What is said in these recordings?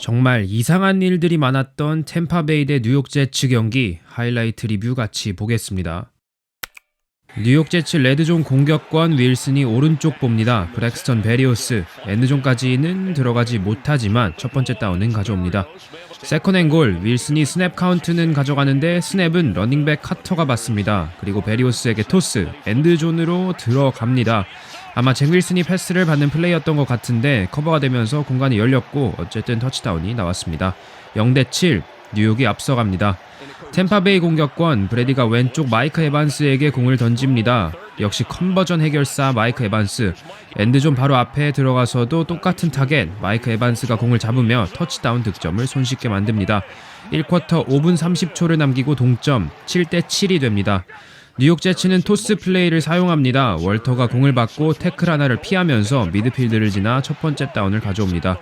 정말 이상한 일들이 많았던 템파베이 대 뉴욕 제츠 경기 하이라이트 리뷰 같이 보겠습니다. 뉴욕 제츠 레드존 공격권 윌슨이 오른쪽 봅니다. 브렉스턴 베리오스 엔드존까지는 들어가지 못하지만 첫 번째 다운은 가져옵니다. 세컨 앵골 윌슨이 스냅 카운트는 가져가는데 스냅은 러닝백 카터가 받습니다. 그리고 베리오스에게 토스 엔드존으로 들어갑니다. 아마 잭 윌슨이 패스를 받는 플레이였던 것 같은데 커버가 되면서 공간이 열렸고 어쨌든 터치다운이 나왔습니다. 0대 7 뉴욕이 앞서갑니다. 템파베이 공격권 브레디가 왼쪽 마이크 에반스에게 공을 던집니다. 역시 컨버전 해결사 마이크 에반스 엔드존 바로 앞에 들어가서도 똑같은 타겟 마이크 에반스가 공을 잡으며 터치다운 득점을 손쉽게 만듭니다. 1쿼터 5분 30초를 남기고 동점 7대 7이 됩니다. 뉴욕 제츠는 토스 플레이를 사용합니다. 월터가 공을 받고 태클 하나를 피하면서 미드필드를 지나 첫 번째 다운을 가져옵니다.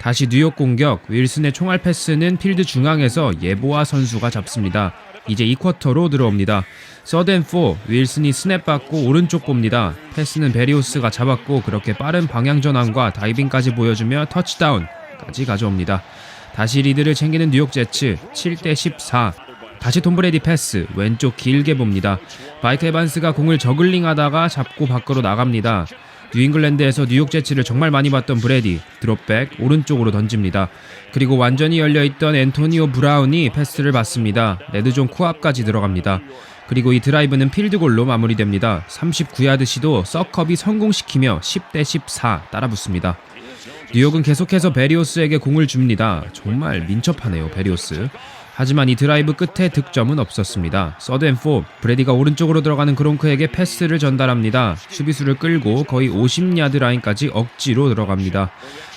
다시 뉴욕 공격, 윌슨의 총알 패스는 필드 중앙에서 예보아 선수가 잡습니다. 이제 2쿼터로 들어옵니다. 서덴4, 윌슨이 스냅 받고 오른쪽 봅니다. 패스는 베리오스가 잡았고 그렇게 빠른 방향 전환과 다이빙까지 보여주며 터치다운까지 가져옵니다. 다시 리드를 챙기는 뉴욕 제츠 7대 14. 다시 톰 브레디 패스 왼쪽 길게 봅니다. 마이크 에반스가 공을 저글링 하다가 잡고 밖으로 나갑니다. 뉴잉글랜드에서 뉴욕 제츠를 정말 많이 봤던 브레디 드롭백 오른쪽으로 던집니다. 그리고 완전히 열려있던 앤토니오 브라운이 패스를 받습니다. 레드존 코앞까지 들어갑니다. 그리고 이 드라이브는 필드골로 마무리됩니다. 39야드 시도 서컵이 성공시키며 10대 14 따라붙습니다. 뉴욕은 계속해서 베리오스에게 공을 줍니다. 정말 민첩하네요, 베리오스. 하지만 이 드라이브 끝에 득점은 없었습니다. 서드 앤포 브레디가 오른쪽으로 들어가는 그롱크에게 패스를 전달합니다. 수비수를 끌고 거의 50야드 라인까지 억지로 들어갑니다.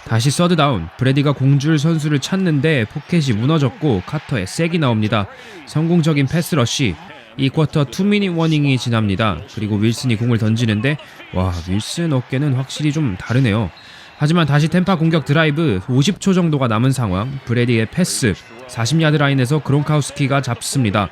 다시 서드 다운 브레디가 공줄 선수를 찾는데 포켓이 무너졌고 카터에 색이 나옵니다. 성공적인 패스 러쉬 이 쿼터 2미닛 워닝이 지납니다. 그리고 윌슨이 공을 던지는데 와 윌슨 어깨는 확실히 좀 다르네요. 하지만 다시 템파 공격 드라이브 50초 정도가 남은 상황 브레디의 패스 40야드 라인에서 그론카우스키가 잡습니다.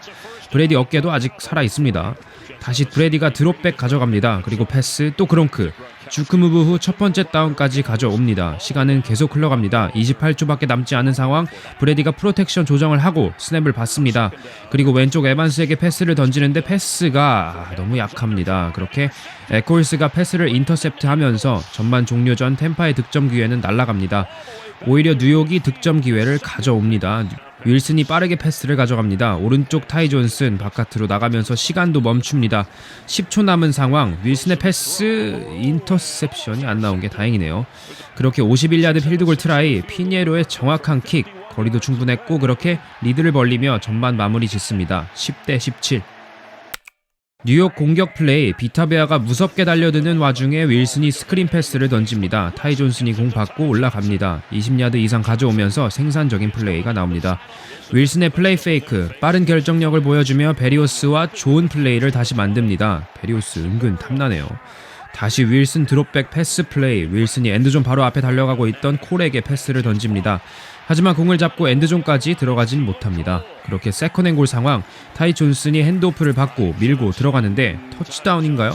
브레디 어깨도 아직 살아 있습니다. 다시 브레디가 드롭백 가져갑니다. 그리고 패스 또 그론크 주크 무브 후 첫 번째 다운까지 가져옵니다. 시간은 계속 흘러갑니다. 28초밖에 남지 않은 상황 브레디가 프로텍션 조정을 하고 스냅을 받습니다. 그리고 왼쪽 에반스에게 패스를 던지는데 패스가 너무 약합니다. 그렇게 에콜스가 패스를 인터셉트하면서 전반 종료 전 템파의 득점 기회는 날아갑니다. 오히려 뉴욕이 득점 기회를 가져옵니다. 윌슨이 빠르게 패스를 가져갑니다. 오른쪽 타이 존슨 바깥으로 나가면서 시간도 멈춥니다. 10초 남은 상황. 윌슨의 패스 인터 셉션이 안 나온 게 다행이네요. 그렇게 51야드 필드골 트라이 피니에로의 정확한 킥 거리도 충분했고 그렇게 리드를 벌리며 전반 마무리 짓습니다. 10대 17. 뉴욕 공격 플레이 비타베아가 무섭게 달려드는 와중에 윌슨이 스크린 패스를 던집니다. 타이 존슨이 공 받고 올라갑니다. 20야드 이상 가져오면서 생산적인 플레이가 나옵니다. 윌슨의 플레이 페이크 빠른 결정력을 보여주며 베리오스와 좋은 플레이를 다시 만듭니다. 베리오스 은근 탐나네요. 다시 윌슨 드롭백 패스 플레이 윌슨이 엔드존 바로 앞에 달려가고 있던 콜에게 패스를 던집니다. 하지만 공을 잡고 엔드존까지 들어가진 못합니다. 그렇게 세컨 앵골 상황 타이 존슨이 핸드오프를 받고 밀고 들어가는데 터치다운인가요?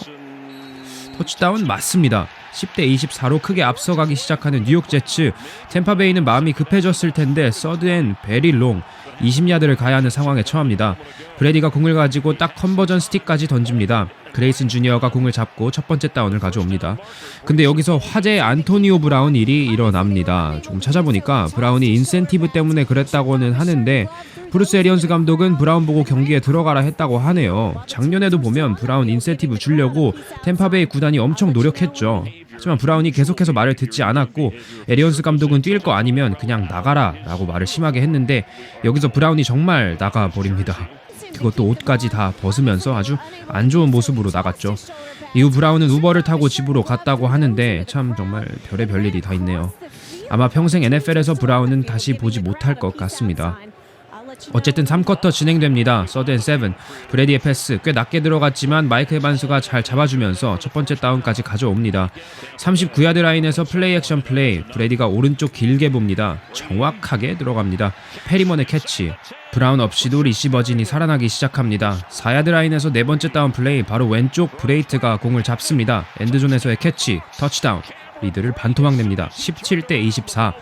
터치다운 맞습니다. 10대 24로 크게 앞서가기 시작하는 뉴욕 제츠 템파베이는 마음이 급해졌을 텐데 서드앤 베리 롱 20야드를 가야 하는 상황에 처합니다. 브레디가 공을 가지고 딱 컨버전 스틱까지 던집니다. 그레이슨 주니어가 공을 잡고 첫 번째 다운을 가져옵니다. 근데 여기서 화제의 안토니오 브라운 일이 일어납니다. 조금 찾아보니까 브라운이 인센티브 때문에 그랬다고는 하는데 브루스 에리언스 감독은 브라운 보고 경기에 들어가라 했다고 하네요. 작년에도 보면 브라운 인센티브 주려고 템파베이 구단이 엄청 노력했죠. 하지만 브라운이 계속해서 말을 듣지 않았고 에리언스 감독은 뛸 거 아니면 그냥 나가라 라고 말을 심하게 했는데 여기서 브라운이 정말 나가버립니다. 그것도 옷까지 다 벗으면서 아주 안 좋은 모습으로 나갔죠. 이후 브라운은 우버를 타고 집으로 갔다고 하는데 참 정말 별의 별 일이 다 있네요. 아마 평생 NFL에서 브라운은 다시 보지 못할 것 같습니다. 어쨌든 3쿼터 진행됩니다. 서든 세븐 브레디의 패스 꽤 낮게 들어갔지만 마이크 에반스가 잘 잡아주면서 첫 번째 다운까지 가져옵니다. 39야드 라인에서 플레이 액션 플레이 브레디가 오른쪽 길게 봅니다. 정확하게 들어갑니다. 페리먼의 캐치 브라운 없이도 리시버진이 살아나기 시작합니다. 4야드 라인에서 네 번째 다운 플레이 바로 왼쪽 브레이트가 공을 잡습니다. 엔드존에서의 캐치 터치다운 리드를 반토막 냅니다. 17대 24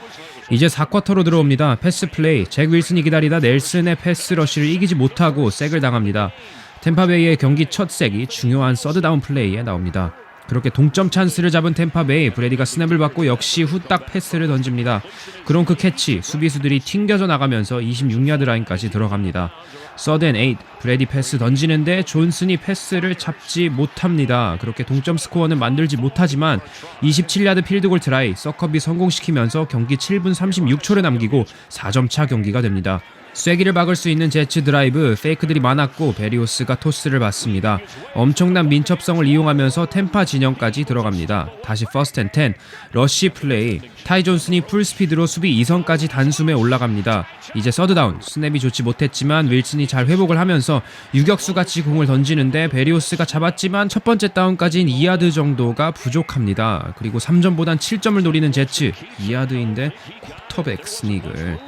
이제 4쿼터로 들어옵니다. 패스 플레이. 잭 윌슨이 기다리다 넬슨의 패스 러쉬를 이기지 못하고 색을 당합니다. 템파베이의 경기 첫 색이 중요한 서드다운 플레이에 나옵니다. 그렇게 동점 찬스를 잡은 템파베이 브레디가 스냅을 받고 역시 후딱 패스를 던집니다. 그롱크 캐치 수비수들이 튕겨져 나가면서 26야드 라인까지 들어갑니다. 서든 8 브레디 패스 던지는데 존슨이 패스를 잡지 못합니다. 그렇게 동점 스코어는 만들지 못하지만 27야드 필드골 트라이 서커비 성공시키면서 경기 7분 36초를 남기고 4점 차 경기가 됩니다. 쐐기를 박을 수 있는 제츠 드라이브 페이크들이 많았고 베리오스가 토스를 받습니다. 엄청난 민첩성을 이용하면서 템파 진영까지 들어갑니다. 다시 퍼스트 앤 텐, 러쉬 플레이, 타이 존슨이 풀스피드로 수비 2선까지 단숨에 올라갑니다. 이제 서드다운, 스냅이 좋지 못했지만 윌슨이 잘 회복을 하면서 유격수같이 공을 던지는데 베리오스가 잡았지만 첫 번째 다운까지는 2야드 정도가 부족합니다. 그리고 3점보단 7점을 노리는 제츠, 2야드인데 쿼터백 스닉을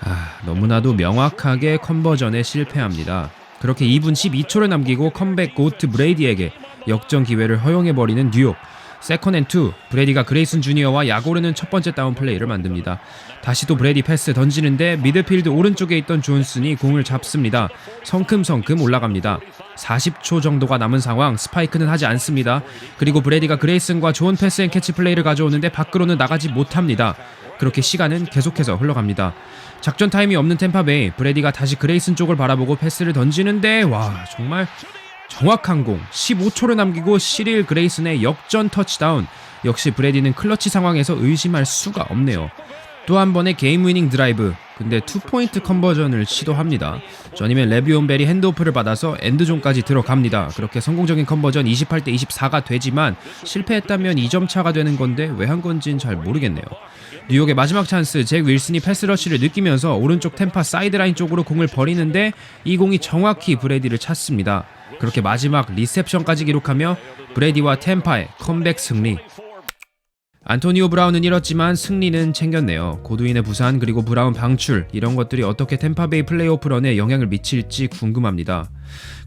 아, 너무나도 명확하게 컨버전에 실패합니다. 그렇게 2분 12초를 남기고 컴백 고트 브레이디에게 역전 기회를 허용해버리는 뉴욕. 세컨 앤2 브레디가 그레이슨 주니어와 약오르는 첫 번째 다운 플레이를 만듭니다. 다시 또 브레디 패스 던지는데 미드필드 오른쪽에 있던 존슨이 공을 잡습니다. 성큼성큼 올라갑니다. 40초 정도가 남은 상황 스파이크는 하지 않습니다. 그리고 브레디가 그레이슨과 좋은 패스 앤 캐치 플레이를 가져오는데 밖으로는 나가지 못합니다. 그렇게 시간은 계속해서 흘러갑니다. 작전 타임이 없는 템파베이 브레디가 다시 그레이슨 쪽을 바라보고 패스를 던지는데 와 정말 정확한 공 15초를 남기고 시릴 그레이슨의 역전 터치다운 역시 브레디는 클러치 상황에서 의심할 수가 없네요. 또 한 번의 게임 위닝 드라이브 근데 투포인트 컨버전을 시도합니다. 전이면 레비온 벨이 핸드오프를 받아서 엔드존까지 들어갑니다. 그렇게 성공적인 컨버전 28대 24가 되지만 실패했다면 2점 차가 되는 건데 왜 한 건진 잘 모르겠네요. 뉴욕의 마지막 찬스 잭 윌슨이 패스러쉬를 느끼면서 오른쪽 템파 사이드라인 쪽으로 공을 버리는데 이 공이 정확히 브레디를 찾습니다. 그렇게 마지막 리셉션까지 기록하며 브레디와 템파의 컴백 승리 안토니오 브라운은 잃었지만 승리는 챙겼네요. 고두인의 부산 그리고 브라운 방출 이런 것들이 어떻게 템파베이 플레이오프 런에 영향을 미칠지 궁금합니다.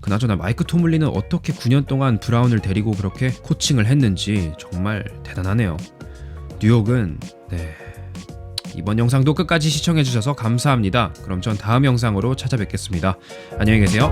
그나저나 마이크 토물리는 어떻게 9년 동안 브라운을 데리고 그렇게 코칭을 했는지 정말 대단하네요. 뉴욕은 네 이번 영상도 끝까지 시청해주셔서 감사합니다. 그럼 전 다음 영상으로 찾아뵙겠습니다. 안녕히 계세요.